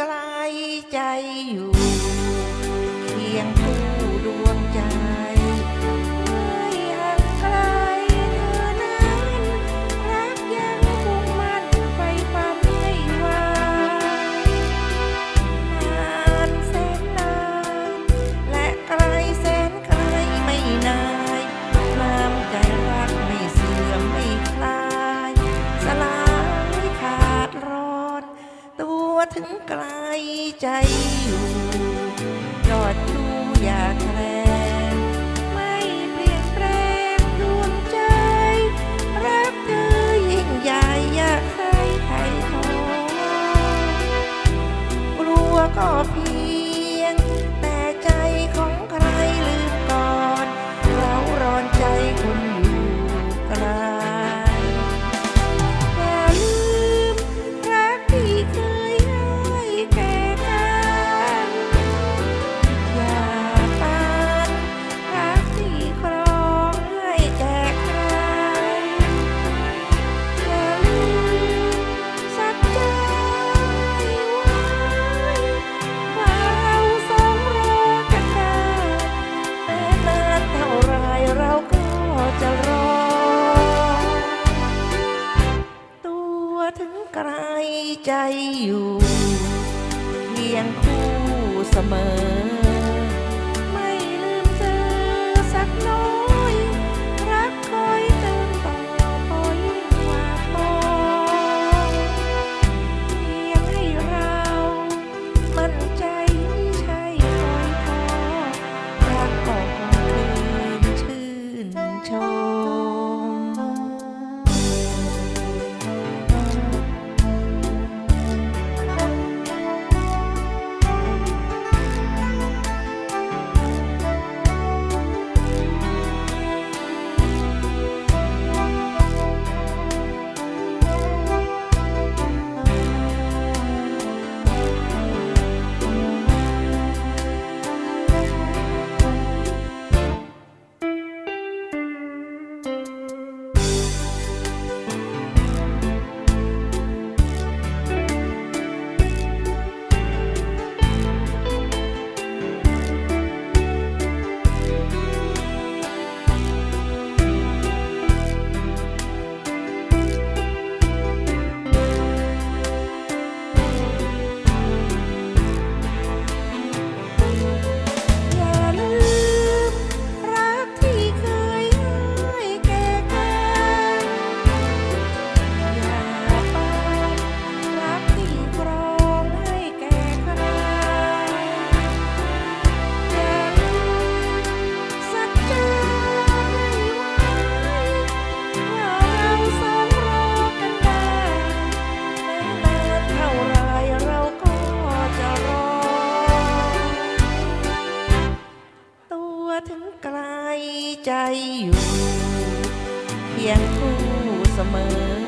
กลใจอยู่เพียงคู่ ใจ ใจอยู่เลียงคู่เสมอ ถึงไกลใจอยู่ เพียงคู่เสมอ